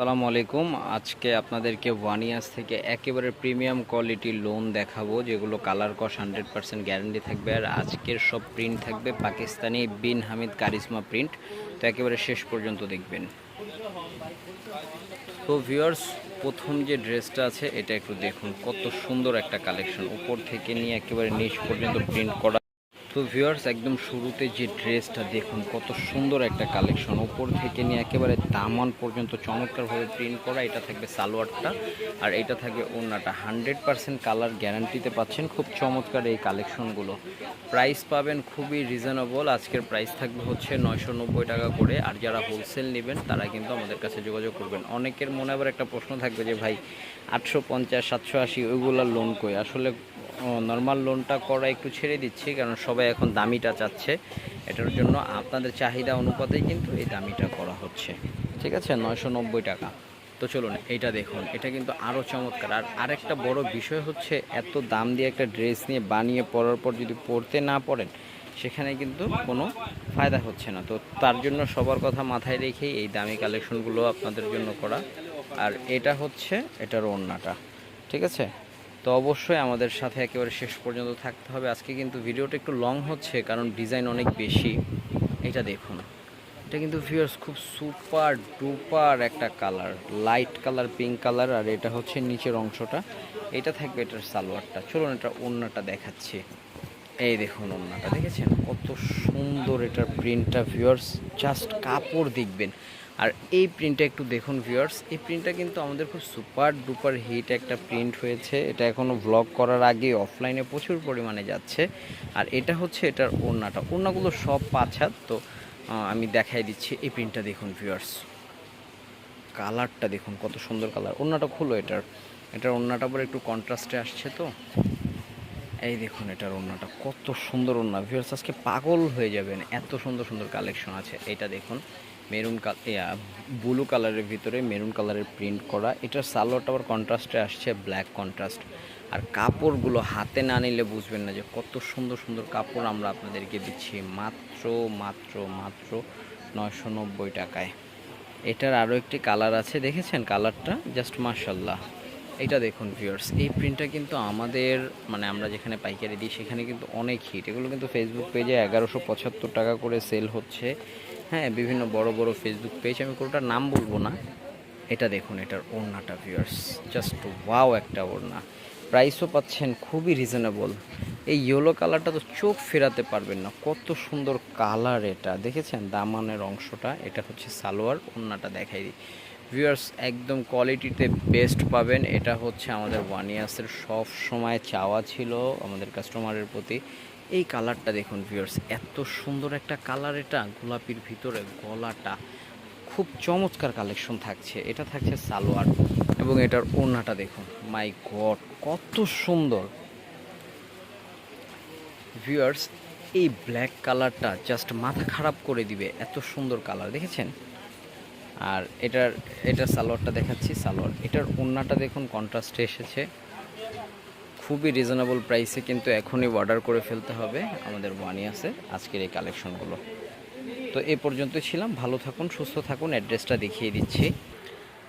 আসসালামু আলাইকুম। আজকে আপনাদেরকে ওয়ান ইয়ার্স থেকে একেবারে প্রিমিয়াম কোয়ালিটির লোন দেখাবো, যেগুলো কালার কস হান্ড্রেড পার্সেন্ট গ্যারান্টি থাকবে। আর আজকের সব প্রিন্ট থাকবে পাকিস্তানি বিন হামিদ কারিজমা প্রিন্ট তো একেবারে শেষ পর্যন্ত দেখবেন। তো ভিউয়ার্স প্রথম যে ড্রেসটা আছে, এটা একটু দেখুন। কত সুন্দর একটা কালেকশন উপর থেকে নিয়ে একেবারে নিচ পর্যন্ত প্রিন্ট করা তো ভিউয়ার্স একদম শুরুতে যে ড্রেসটা দেখুন, কত সুন্দর একটা কালেকশন ওপর থেকে নিয়ে একেবারে দামান পর্যন্ত চমৎকারভাবে প্রিন্ট করা, এটা থাকবে সালোয়ারটা, আর এটা থাকবে ওড়নাটা। হান্ড্রেড পার্সেন্ট কালার গ্যারান্টিতে পাচ্ছেন, খুব চমৎকার এই কালেকশনগুলো প্রাইস পাবেন খুবই রিজনেবল আজকের প্রাইস থাকবে হচ্ছে নয়শো নব্বই টাকা করে, আর যারা হোলসেল নেবেন, তারা কিন্তু আমাদের কাছে যোগাযোগ করবেন। অনেকের মনে আবার একটা প্রশ্ন থাকবে যে, ভাই, আটশো পঞ্চাশ, সাতশো আশি ওইগুলোর লোন কই? আসলে নর্মাল লোনটা করা একটু ছেড়ে দিচ্ছি, কারণ সবাই এখন দামিটা চাচ্ছে। এটার জন্য আপনাদের চাহিদা অনুপাতেই কিন্তু এই দামিটা করা হচ্ছে। ঠিক আছে? নয়শো নব্বই টাকা। তো চলুন, এইটা দেখুন। এটা কিন্তু আরও চমৎকার। আর আরেকটা বড় বিষয় হচ্ছে, এত দাম দিয়ে একটা ড্রেস নিয়ে বানিয়ে পরার পর যদি পরতে না পড়েন সেখানে কিন্তু কোনো ফায়দা হচ্ছে না। তো তার জন্য সবার কথা মাথায় রেখেই এই দামি কালেকশনগুলো আপনাদের জন্য করা। আর এটা হচ্ছে, এটার ওড়নাটা। ঠিক আছে? তো অবশ্যই আমাদের সাথে একেবারে শেষ পর্যন্ত থাকতে হবে। আজকে কিন্তু ভিডিওটা একটু লং হচ্ছে, কারণ ডিজাইন অনেক বেশি। এটা দেখুন। এটা কিন্তু ভিউয়ার্স খুব সুপার ডুপার একটা colour light colour pink colour আর এটা হচ্ছে নিচের অংশটা। এটা থাকবে এটার সালোয়ারটা। চলুন এটা ওড়নাটা দেখাচ্ছি। এই দেখুন ওড়নাটা দেখেছেন? কত সুন্দর এটার প্রিন্টটা ভিউয়ার্স জাস্ট কাপড় দেখবেন। আর এই প্রিন্টটা একটু দেখুন ভিউয়ার্স এই প্রিন্টটা কিন্তু আমাদের খুব সুপার ডুপার হিট একটা প্রিন্ট হয়েছে। এটা এখনও ব্লগ করার আগে অফলাইনে প্রচুর পরিমাণে যাচ্ছে। আর এটা হচ্ছে এটার ওড়নাটা। ওড়নাগুলো সব পাঁচ হাত, তো আমি দেখাই দিচ্ছি এই প্রিন্টটা দেখুন ভিউয়ার্স কালারটা দেখুন, কত সুন্দর কালার। ওড়নাটা খুলো এটার। এটার ওড়নাটা আবার একটু কন্ট্রাস্টে আসছে তো। এই দেখুন এটার ওড়নাটা, কত সুন্দর ওড়না। ভিউয়ার্স আজকে পাগল হয়ে যাবেন। এত সুন্দর সুন্দর কালেকশন আছে। এটা দেখুন। মেরুন কালার ব্লু কালারের ভিতরে মেরুন কালারের প্রিন্ট করা। এটার সালোয়ারটা আবার কন্ট্রাস্টে আসছে ব্ল্যাক কন্ট্রাস্ট আর কাপড়গুলো হাতে না নিলে বুঝবেন না যে কত সুন্দর সুন্দর কাপড় আমরা আপনাদেরকে দিচ্ছি। মাত্র মাত্র মাত্র নয়শো নব্বই টাকায়। এটার আরও একটি কালার আছে, দেখেছেন কালারটা জাস্ট মার্শাল্লাহ এটা দেখুন ভিউয়ার্স এই প্রিন্টটা কিন্তু আমাদের মানে আমরা যেখানে পাইকারি দিই, সেখানে কিন্তু অনেক হিট এগুলো কিন্তু ফেসবুক পেজে এগারোশো পঁচাত্তর টাকা করে সেল হচ্ছে। হ্যাঁ বিভিন্ন বড় বড় ফেসবুক পেজ আমি কোনোটার নাম বলব না। এটা দেখুন, এটার ওড়নাটা ভিউয়ার্স জাস্ট ওয়াও একটা ওড়না। প্রাইসও পাচ্ছেন খুবই রিজনেবল এই ইয়েলো কালারটা তো চোখ ফেরাতে পারবেন না, কত সুন্দর কালার এটা। দেখেছেন দামানের অংশটা? এটা হচ্ছে সালোয়ার, ওড়নাটা দেখাই দিই। ভিউয়ার্স একদম কোয়ালিটিতে বেস্ট পাবেন। এটা হচ্ছে আমাদের ওয়ান ইয়ার্সের সব সময় চাওয়া ছিল আমাদের কাস্টমারের প্রতি। এই কালারটা দেখুন ভিউয়ার্স এত সুন্দর একটা কালার এটা, গোলাপির ভিতরে গলাটা। খুব চমৎকার কালেকশন থাকছে। এটা থাকছে সালোয়ার এবং এটার ওড়নাটা দেখুন। মাই গড কত সুন্দর। ভিউয়ার্স এই ব্ল্যাক কালারটা জাস্ট মাথা খারাপ করে দিবে। এত সুন্দর কালার দেখেছেন? আর এটার এটার সালোয়ারটা দেখাচ্ছি, সালোয়ার। এটার ওড়নাটা দেখুন কন্ট্রাস্টে এসেছে। খুবই রিজনেবল প্রাইসে কিন্তু এখনই অর্ডার করে ফেলতে হবে। আমাদের ওয়ানিয়াসে আজকের এই কালেকশনগুলো তো এ পর্যন্ত ছিলাম, ভালো থাকুন, সুস্থ থাকুন অ্যাড্রেসটা দেখিয়ে দিচ্ছি।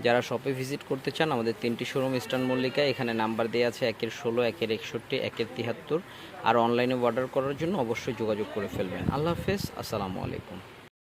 যারা শপে ভিজিট করতে চান, আমাদের তিনটি শোরুম ইস্টার্ন মল্লিকা এখানে নাম্বার দেওয়া আছে একের ষোলো, একের একষট্টি, একের তিয়াত্তর আর অনলাইনে অর্ডার করার জন্য অবশ্যই যোগাযোগ করে ফেলবেন। আল্লাহ হাফেজ, আসসালামু আলাইকুম।